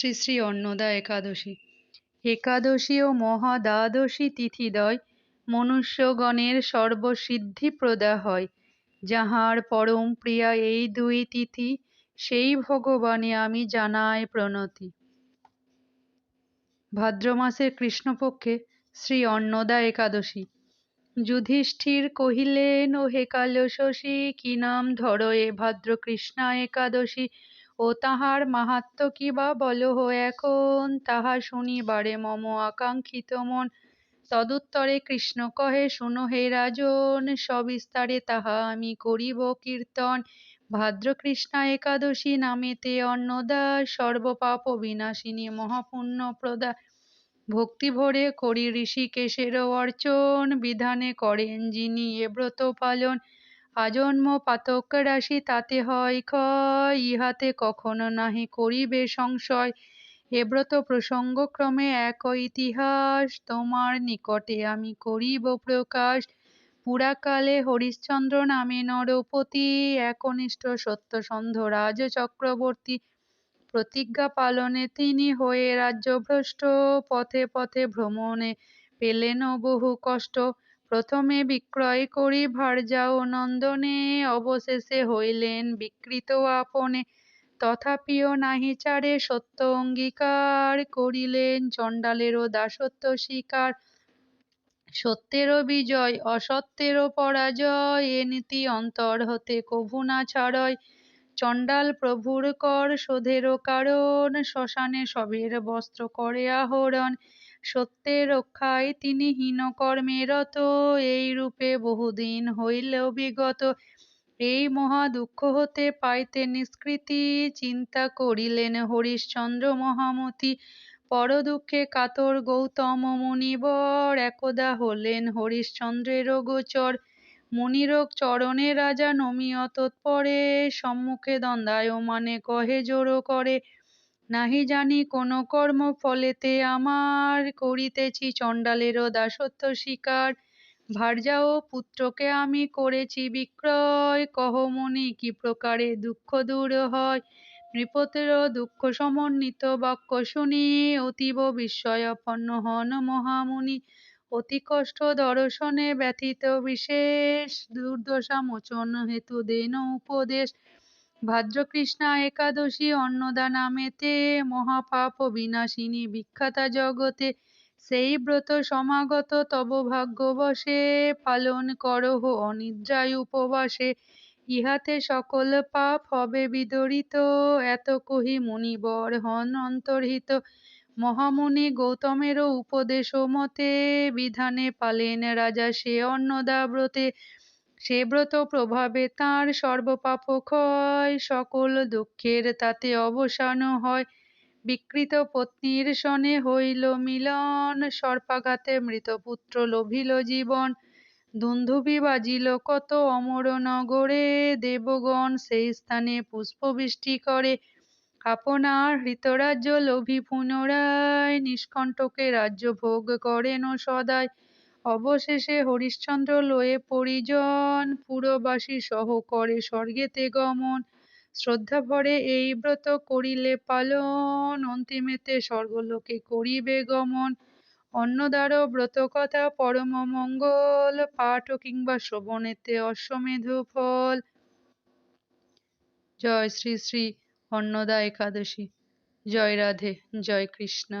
শ্রী শ্রী অন্নদা একাদশী। একাদশী ও মহাদ্বাদশী তিথিদয় মনুষ্যগণের সর্বসিদ্ধিপ্রদা হয়। যাহার পরম প্রিয়া এই দুই তিথি, সেই ভগবানে আমি জানাই প্রণতি। ভাদ্র মাসের কৃষ্ণপক্ষে শ্রী অন্নদা একাদশী। যুধিষ্ঠির কহিলেন ও হে কালশশী, কি নাম ধর এ ভাদ্র কৃষ্ণা একাদশী? ও তাহার মাহাত্ম কি বা বলহ এখন তাহা শুনিবারে মম আকাঙ্ক্ষিত মন। তদুত্তরে কৃষ্ণ কহে, শুনো হে রাজন, সবিস্তারে তাহা আমি করিব কীর্তন। ভাদ্র কৃষ্ণা একাদশী নামেতে অন্নদা, সর্বপাপ বিনাশিনী মহাপুণ্য প্রদা। ভক্তি ভরে করি ঋষিকেশের অর্চন, বিধানে করেন যিনি এ ব্রত পালন। আজন্ম পাতক রাশি তাতে হয় ক্ষয়, ইহাতে কখনো নাহি করিবে সংশয়। এ ব্রত প্রসঙ্গক্রমে এক ইতিহাস, তোমার নিকটে আমি করিব প্রকাশ। পুরাকালে হরিশ্চন্দ্র নামে নরপতি, একনিষ্ঠ সত্যসন্ধ রাজ চক্রবর্তী প্রতিজ্ঞা পালনে তিনি হয়ে রাজ্যভ্রষ্ট, পথে পথে ভ্রমণে পেলেন বহু কষ্ট। প্রথমে বিক্রয় করি ভার্যাও নন্দনে, অবশেষে হইলেন বিকৃত আপনে। তথাপিও নাহি চারে সত্য অঙ্গীকার, করিলেন চণ্ডালেরও দাসত্ব স্বীকার। সত্যেরও বিজয়, অসত্যেরও পরাজয়, এ নীতি অন্তর হতে কভু না ছাড়য়। চণ্ডাল প্রভুর কর, শোধেরও কারণ, শ্মশানে সবের বস্ত্র করে আহরণ। সত্যের রক্ষায় তিনি হীন কর্মে রত এই রূপে বহুদিন হইল বিগত। এই মহা দুঃখ হতে পাইতে নিষ্কৃতি চিন্তা করিলেন হরিশ্চন্দ্র মহামতি। পর দুঃখে কাতর গৌতম মুনিবর একদা হলেন হরিশ্চন্দ্রের গোচর। মুনিরোগ চরণে রাজা নমিয় তৎপরে, সম্মুখে দণ্ডায়মানে কহে জোড়ো করে। নাহি জানি কোন কর্ম ফলেতে আমার করিতেছি চণ্ডালেরও দাসত্ব স্বীকার ভার্যা ও পুত্রকে আমি করেছি বিক্রয়, কহ মুনি কি প্রকারে দুঃখ দূর হয়? নৃপতের দুঃখ সমন্বিত বাক্য শুনি, অতীব বিস্ময়াপন্ন হন মহামুনি। অতি কষ্ট দর্শনে ব্যথিত বিশেষ দুর্দশা মোচন হেতু দেন উপদেশ। ভাদ্রকৃষ্ণা একাদশী অন্নদা নামেতে মহাপাপ বিনাশিনী বিখ্যাতা জগতে, সেই ব্রত সমাগত তব ভাগ্যবশে, পালন করহ অনিদ্রায় উপবাসে। ইহাতে সকল পাপ হবে বিদরিত, এত কহি মুনিবর হন অন্তর্হিত। মহামুনি গৌতমেরও উপদেশ মতে বিধানে পালেন রাজা সে অন্নদা ব্রতে সে ব্রত প্রভাবে তাঁর সর্বপাপ ক্ষয়, সকল দুঃখের তাতে অবসান হয়। বিকৃত পত্নীর সনে হইল মিলন, সর্পাঘাতে মৃতপুত্র লোভিল জীবন। দুন্ধুবি বাজিল কত অমর নগরে, দেবগণ সেই স্থানে পুষ্পবৃষ্টি করে। আপনার হৃতরাজ্য লোভী পুনরায়, নিষ্কণ্টকে রাজ্য ভোগ করেন সদায়। অবশেষে হরিশ্চন্দ্র লয়ে পরিজন পুরবাসী সহ করে স্বর্গেতে গমন। শ্রদ্ধা ভরে এই ব্রত করিলে পালন, অন্তিমেতে স্বর্গলোকে করিবে গমন। অন্নদার ব্রত কথা পরম মঙ্গল, পাঠ কিংবা শ্রবণেতে অশ্বমেধ ফল। জয় শ্রী শ্রী অন্নদা একাদশী। জয় রাধে, জয় কৃষ্ণ।